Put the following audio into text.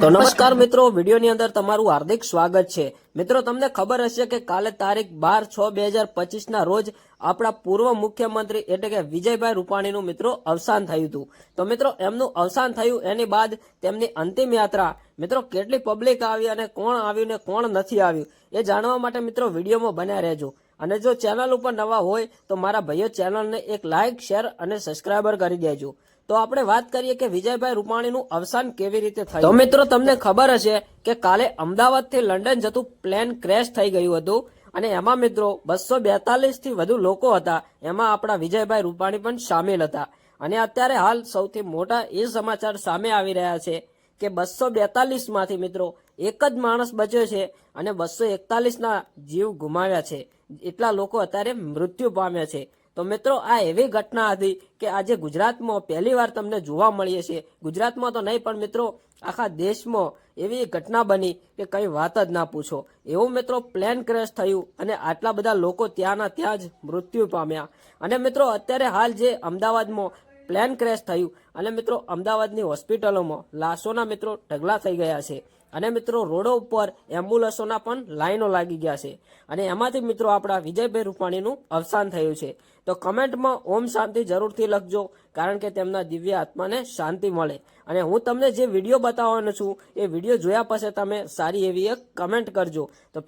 નમસ્કાર મિત્રો વિડીયોની અંદર તમારું હાર્દિક સ્વાગત છે. મિત્રો તમને ખબર હશે કે કાલે તારીખ બાર છ બે હજાર પચીસ ના રોજ આપણા પૂર્વ મુખ્યમંત્રી એટલે કે વિજયભાઈ રૂપાણીનું મિત્રો અવસાન થયું હતું. તો મિત્રો એમનું અવસાન થયું એની બાદ તેમની અંતિમ યાત્રા મિત્રો કેટલી પબ્લિક આવી અને કોણ આવ્યું ને કોણ નથી આવ્યું એ જાણવા માટે મિત્રો વિડીયોમાં બન્યા રહેજો. અને જો ચેનલ ઉપર નવા હોય તો મારા ભાઈઓ ચેનલને એક લાઇક શેર અને સબસ્ક્રાઈબર કરી દેજો. તો આપણે વાત કરીએ કે વિજયભાઈ રૂપાણીનું અવસાન કેવી રીતે થયું? તો મિત્રો, તમને ખબર હશે કે કાલે અમદાવાદથી લંડન જતું પ્લેન ક્રેશ થઈ ગયું હતું. અને એમાં મિત્રો, બસો બેતાલીસથી વધુ લોકો હતા. એમાં આપણા વિજયભાઈ રૂપાણી પણ સામેલ હતા. અને અત્યારે હાલ સૌથી મોટા એ સમાચાર સામે આવી રહ્યા છે. કે બસો બેતાલીસમાંથી મિત્રો, એક જ માણસ બચ્યો છે અને બસો એકતાલીસ ના જીવ ગુમાવ્યા છે. એટલા લોકો અત્યારે મૃત્યુ પામ્યા છે. તો મિત્રો, આ એવી ઘટના હતી કે આજે ગુજરાતમાં પહેલી વાર તમને જોવા મળીએ છીએ. ગુજરાતમાં તો નહીં, પણ મિત્રો, આખા દેશમાં એવી ઘટના બની કે કઈ વાત જ ના પૂછો. એવું મિત્રો પ્લેન ક્રેશ થયું અને આટલા બધા લોકો ત્યાંના ત્યાં જ મૃત્યુ પામ્યા. અને મિત્રો, અત્યારે હાલ જે અમદાવાદમાં પ્લેન ક્રેશ થયું અને મિત્રો અમદાવાદની હોસ્પિટલોમાં લાશોના મિત્રો ઢગલા થઈ ગયા છે. અને મિત્રો રોડો ઉપર એમ્બ્યુલન્સોના પણ લાઈનો લાગી ગયા છે. અને એમાંથી મિત્રો આપણા વિજયભાઈ રૂપાણીનું અવસાન થયું છે. તો કમેન્ટમાં ઓમ શાંતિ જરૂરથી લખજો, કારણ કે તેમના દિવ્ય આત્માને શાંતિ મળે. અને હું તમને જે વીડિયો બતાવવાનો છું, એ વીડિયો જોયા પછી તમે સારી એવી એક કમેન્ટ કરજો. તો